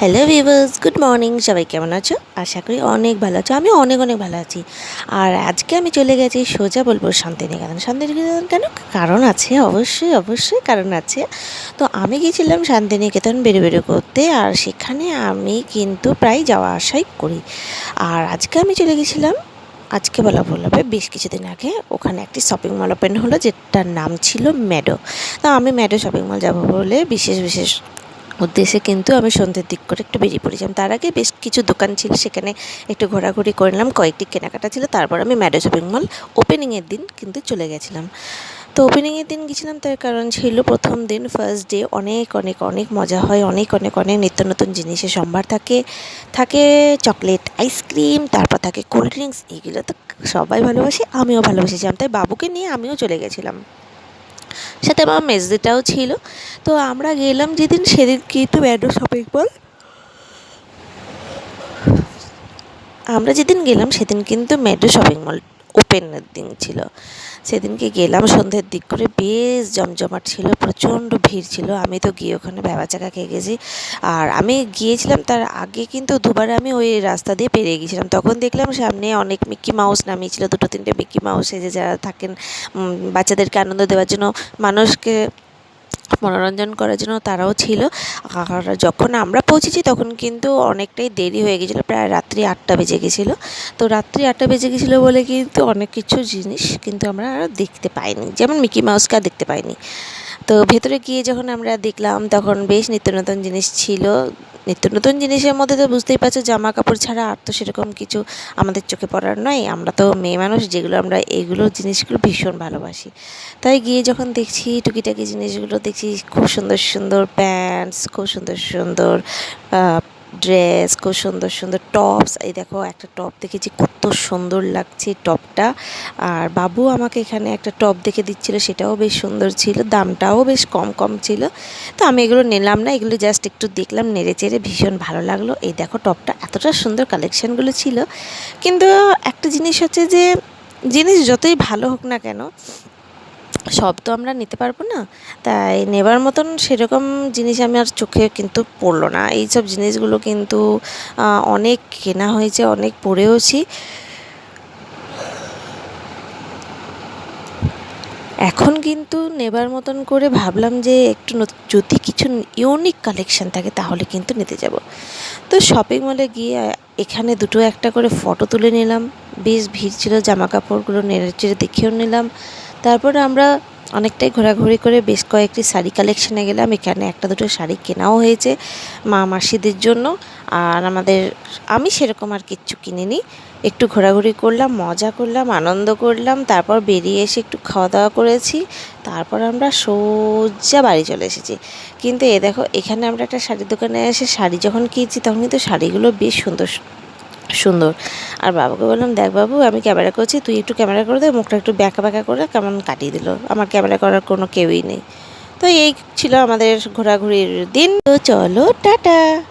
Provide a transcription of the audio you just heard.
Hello viewers good morning সবাই কেমন আছো? আশা করি অনেক ভালো আছো। আমি অনেক অনেক ভালো আছি। আর আজকে আমি চলে গেছি সোজা বলব শান্তিনিকেতন। শান্তিনিকেতন কেন? কারণ আছে, অবশ্যই অবশ্যই কারণ আছে। তো আমি গিয়েছিলাম শান্তিনিকেতন বেরো বেরো করতে। আর সেখানে আমি কিন্তু প্রায় যাওয়া আসাই করি। আর আজকে আমি চলে গেছিলাম, আজকে বলা ভুল হবে, বেশ কিছুদিন আগে। ওখানে একটি শপিং মল ওপেন হলো, যেটার নাম ছিল ম্যাডো তো আমি ম্যাডো শপিং মল যাব বলে বিশেষ বিশেষ উদ্দেশ্যে কিন্তু আমি সন্ধ্যের দিক করে একটু বেরিয়ে পড়েছিলাম। তার আগে বেশ কিছু দোকান ছিল, সেখানে একটু ঘোরাঘুরি করে নিলাম। কয়েকটি কেনাকাটা ছিল, তারপর আমি ম্যাডো শপিং মল ওপেনিংয়ের দিন কিন্তু চলে গেছিলাম। তো ওপেনিংয়ের দিন গেছিলাম, তার কারণ ছিল প্রথম দিন ফার্স্ট ডে অনেক অনেক অনেক মজা হয়, অনেক অনেক অনেক নিত্য নতুন জিনিসের সম্ভার থাকে। থাকে চকলেট আইসক্রিম তারপর থাকে কোল্ড ড্রিঙ্কস এগুলো তো সবাই ভালোবাসে, আমিও ভালোবেসেছিলাম। তাই বাবুকে নিয়ে আমিও চলে গেছিলাম। সাথে আমার মেজদিটাও ছিল। তো আমরা গেলাম যেদিন সেদিন কিন্তু ম্যাডো শপিং মল আমরা যেদিন গেলাম সেদিন কিন্তু ম্যাডো শপিং মল ওপেনের দিন ছিল। সেদিনকে গেলাম সন্ধ্যের দিক করে। বেশ জমজমাট ছিল, প্রচণ্ড ভিড় ছিল। আমি তো গিয়ে ওখানে চাকা খেয়ে গেছি। আর আমি গিয়েছিলাম তার আগে কিন্তু দুবার আমি ওই রাস্তা দিয়ে পেরিয়ে গেছিলাম তখন দেখলাম সামনে অনেক মিক্কি মাউস নামিয়েছিল, দুটো তিনটে মিক্কি মাউস, এই যে যারা থাকেন বাচ্চাদেরকে আনন্দ দেওয়ার জন্য মানুষকে মনোরঞ্জন করার জন্য তারাও ছিল। আর যখন আমরা পৌঁছেছি তখন কিন্তু অনেকটাই দেরি হয়ে গেছিল, প্রায় রাত্রি আটটা বেজে গেছিল। তো রাত্রি আটটা বেজে গেছিল বলে কিন্তু অনেক কিছু জিনিস কিন্তু আমরা দেখতে পাইনি। যেমন মিকি মাউসকে দেখতে পাইনি। তো ভেতরে গিয়ে যখন আমরা দেখলাম, তখন বেশ নিত্য নতুন জিনিস ছিল। নিত্য নতুন জিনিসের মধ্যে তো বুঝতেই পারছ জামা কাপড় ছাড়া আর তো সেরকম কিছু আমাদের চোখে পড়ার নয়। আমরা তো মেয়ে মানুষ, যেগুলো আমরা এগুলো জিনিসগুলো ভীষণ ভালোবাসি। তাই গিয়ে যখন দেখছি, টুকিটাকি জিনিসগুলো দেখছি, খুব সুন্দর সুন্দর প্যান্টস খুব সুন্দর সুন্দর ড্রেস খুব সুন্দর সুন্দর টপস এই দেখো, একটা টপ দেখেছি, কত সুন্দর লাগছে টপটা আর বাবু আমাকে এখানে একটা টপ দেখে দিচ্ছিল, সেটাও বেশ সুন্দর ছিল, দামটাও বেশ কম কম ছিল। তো আমি এগুলো নিলাম না, এগুলো জাস্ট একটু দেখলাম, নেড়ে চেড়ে ভীষণ ভালো লাগল। এই দেখো টপটা এতটা সুন্দর কালেকশানগুলো ছিল। কিন্তু একটা জিনিস হচ্ছে যে, জিনিস যতই ভালো হোক না কেন সব তো আমরা নিতে পারব না। তাই নেবার মতন সেরকম জিনিস আমি আর চোখে কিন্তু পড়ল না। এই সব জিনিসগুলো কিন্তু অনেক কেনা হয়েছে, অনেক পড়েওছি। এখন কিন্তু নেবার মতন করে ভাবলাম যে একটু যদি কিছু ইউনিক কালেকশান থাকে তাহলে কিন্তু নিতে যাব। তো শপিং মলে গিয়ে এখানে দুটো একটা করে ফটো তুলে নিলাম। বেশ ভিড় ছিল জামা কাপড়গুলো নেড়ে চেড়ে দেখেও নিলাম। তারপরে আমরা অনেকটাই ঘোরাঘুরি করে বেশ কয়েকটি শাড়ি কালেকশানে গেলাম। এখানে একটা দুটো শাড়ি কেনাও হয়েছে মা মাসিদের জন্য। আর আমাদের, আমি সেরকম আর কিচ্ছু কিনিনি। একটু ঘোরাঘুরি করলাম, মজা করলাম, আনন্দ করলাম, তারপর বেরিয়ে এসে একটু খাওয়া দাওয়া করেছি। তারপর আমরা সোজা বাড়ি চলে এসেছি। কিন্তু এ দেখো, এখানে আমরা একটা শাড়ির দোকানে এসে শাড়ি যখন কিনছি, তখন কিন্তু শাড়িগুলো বেশ সুন্দর সুন্দর। আর বাবাকে বললাম, দেখ বাবু, আমি ক্যামেরা করছি, তুই একটু ক্যামেরা করে দে, মুখটা একটু ব্যাঁকা ব্যাঁকা করে কেমন কাটিয়ে দিল। আমার ক্যামেরা করার কোনো কেউই নেই। তো এই ছিল আমাদের ঘোরাঘুরির দিন। তো চলো, টাটা!